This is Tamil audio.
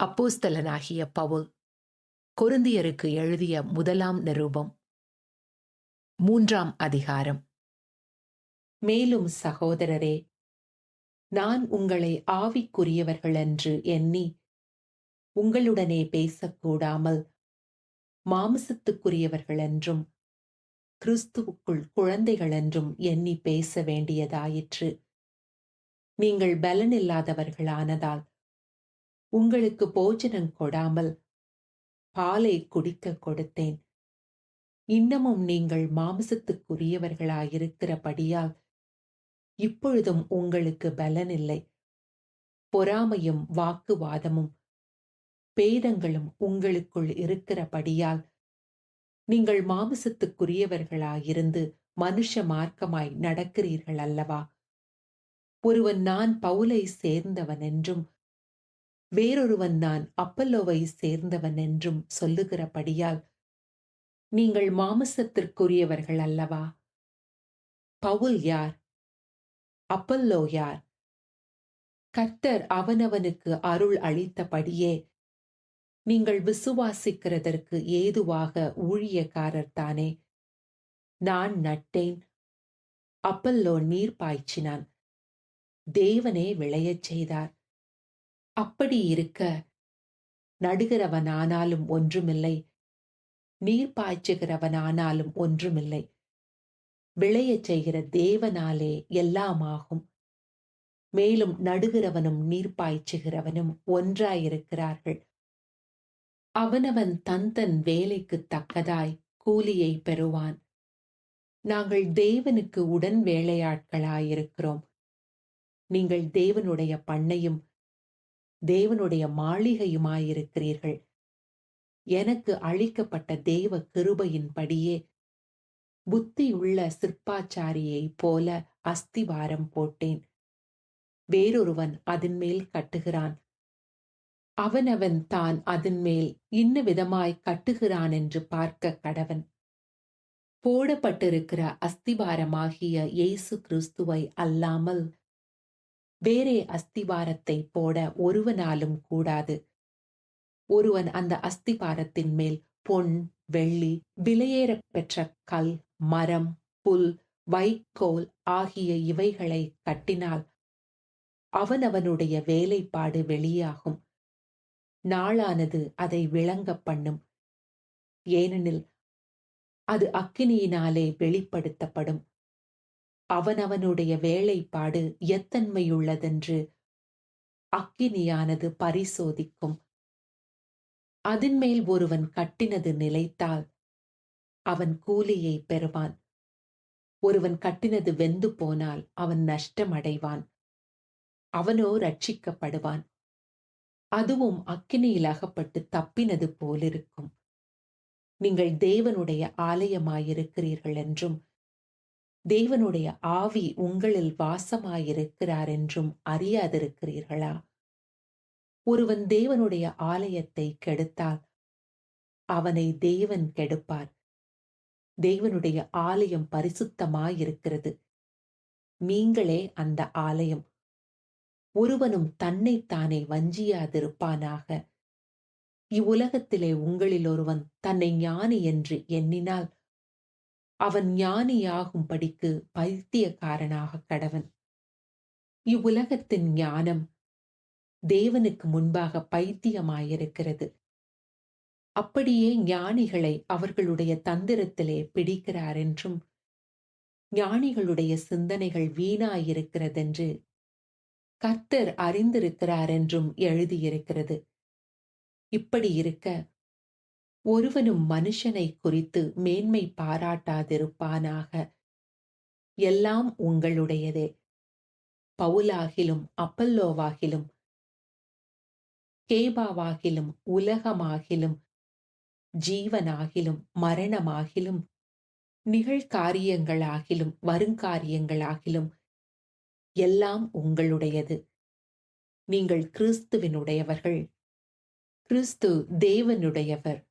அப்போஸ்தலனாகிய பவுல் கொருந்தியருக்கு எழுதிய முதலாம் நிரூபம். மூன்றாம் அதிகாரம். மேலும் சகோதரரே நான் உங்களை ஆவிக்குரியவர்கள் என்று எண்ணி உங்களுடனே பேசக்கூடாமல் மாமிசத்துக்குரியவர்கள் என்றும் கிறிஸ்துவுக்குள் குழந்தைகள் என்றும் எண்ணி பேச வேண்டியதாயிற்று. நீங்கள் பலனில்லாதவர்களானதால் உங்களுக்கு போஜனம் கொடாமல் பாலை குடிக்க கொடுத்தேன். இன்னமும் நீங்கள் மாமிசத்துக்குரியவர்களாயிருக்கிறபடியால் இப்பொழுதும் உங்களுக்கு பலனில்லை. பொறாமையும் வாக்குவாதமும் பேதங்களும் உங்களுக்குள் இருக்கிறபடியால் நீங்கள் மாமிசத்துக்குரியவர்களாயிருந்து மனுஷ மார்க்கமாய் நடக்கிறீர்கள் அல்லவா ஒருவன் நான் பவுலை சேர்ந்தவன் என்றும் வேறொருவன் நான் அப்பல்லோவை சேர்ந்தவன் என்றும் சொல்லுகிறபடியால் நீங்கள் மாமசத்திற்குரியவர்கள் அல்லவா? பவுல் யார்? அப்பல்லோ யார்? கர்த்தர் அவனவனுக்கு அருள் அளித்தபடியே நீங்கள் விசுவாசிக்கிறதற்கு ஏதுவாக ஊழியக்காரர் தானே? நான் நட்டேன். அப்பல்லோ நீர் பாய்ச்சினான். தேவனே விளையச் செய்தார். அப்படி இருக்க நடுகிறவனானாலும் ஒன்றுமில்லை. நீர் பாய்ச்சுகிறவனானாலும் ஒன்றுமில்லை. விளையச் செய்கிற தேவனாலே எல்லாமாகும் மேலும் நடுகிறவனும் நீர் பாய்ச்சுகிறவனும் ஒன்றாயிருக்கிறார்கள். அவனவன் தன் தன் வேலைக்கு தக்கதாய் கூலியை பெறுவான். நாங்கள் தேவனுக்கு உடன் வேலையாட்களாயிருக்கிறோம். நீங்கள் தேவனுடைய பண்ணையும் தேவனுடைய மாளிகையுமாயிருக்கிறீர்கள். எனக்கு அளிக்கப்பட்ட தேவ கிருபையின்படியே புத்தியுள்ள சிற்பாச்சாரியைப் போல அஸ்திவாரம் போட்டேன். வேறொருவன் அதன் மேல் கட்டுகிறான். அவனவன் தான் அதன் மேல் இன்ன விதமாய் கட்டுகிறான் என்று பார்க்க கடவன். போடப்பட்டிருக்கிற அஸ்திவாரமாகிய இயேசு கிறிஸ்துவை அல்லாமல் வேறே அஸ்திபாரத்தை போட ஒருவனாலும் கூடாது. ஒருவன் அந்த அஸ்திபாரத்தின் மேல் பொன் வெள்ளி விலையேற பெற்ற கல் மரம் புல் வைக்கோல் ஆகிய இவைகளை கட்டினால் அவனவனுடைய வேலைப்பாடு வெளியாகும். நாளானது அதை விளங்க பண்ணும். ஏனெனில் அது அக்கினியினாலே வெளிப்படுத்தப்படும். அவனவனுடைய வேலைப்பாடு எத்தன்மையுள்ளதென்று அக்கினியானது பரிசோதிக்கும். அதன்மேல் ஒருவன் கட்டினது நிலைத்தால் அவன் கூலியை பெறுவான். ஒருவன் கட்டினது வெந்து போனால் அவன் நஷ்டமடைவான். அவனோ ரட்சிக்கப்படுவான். அதுவும் அக்கினியில் அகப்பட்டு தப்பினது போலிருக்கும். நீங்கள் தேவனுடைய ஆலயமாயிருக்கிறீர்கள் என்றும் தேவனுடைய ஆவி உங்களில் வாசமாயிருக்கிறார் என்றும் அறியாதிருக்கிறீர்களா? ஒருவன் தேவனுடைய ஆலயத்தை கெடுத்தால் அவனை தேவன் கெடுப்பார். தேவனுடைய ஆலயம் பரிசுத்தமாயிருக்கிறது. நீங்களே அந்த ஆலயம். ஒருவனும் தன்னைத்தானே வஞ்சியாதிருப்பானாக. இவ்வுலகத்திலே உங்களில் ஒருவன் தன்னை ஞானி என்று எண்ணினால் அவன் ஞானியாகும்படிக்கு பைத்தியக்காரனாக கடவன். இவ்வுலகத்தின் ஞானம் தேவனுக்கு முன்பாக பைத்தியமாயிருக்கிறது. அப்படியே ஞானிகளை அவர்களுடைய தந்திரத்திலே பிடிக்கிறார் என்றும் ஞானிகளுடைய சிந்தனைகள் வீணாயிருக்கிறதென்று கர்த்தர் அறிந்திருக்கிறார் என்றும் எழுதியிருக்கிறது. இப்படி இருக்க ஒருவனும் மனுஷனை குறித்து மேன்மை பாராட்டாதிருப்பானாக. எல்லாம் உங்களுடையதே. பவுலாகிலும் அப்பல்லோவாகிலும் கேபாவாகிலும் உலகமாகிலும் ஜீவனாகிலும் மரணமாகிலும் நிகழ்காரியங்களாகிலும் வருங்காரியங்களாகிலும் எல்லாம் உங்களுடையது. நீங்கள் கிறிஸ்துவினுடையவர்கள். கிறிஸ்து தேவனுடையவர்.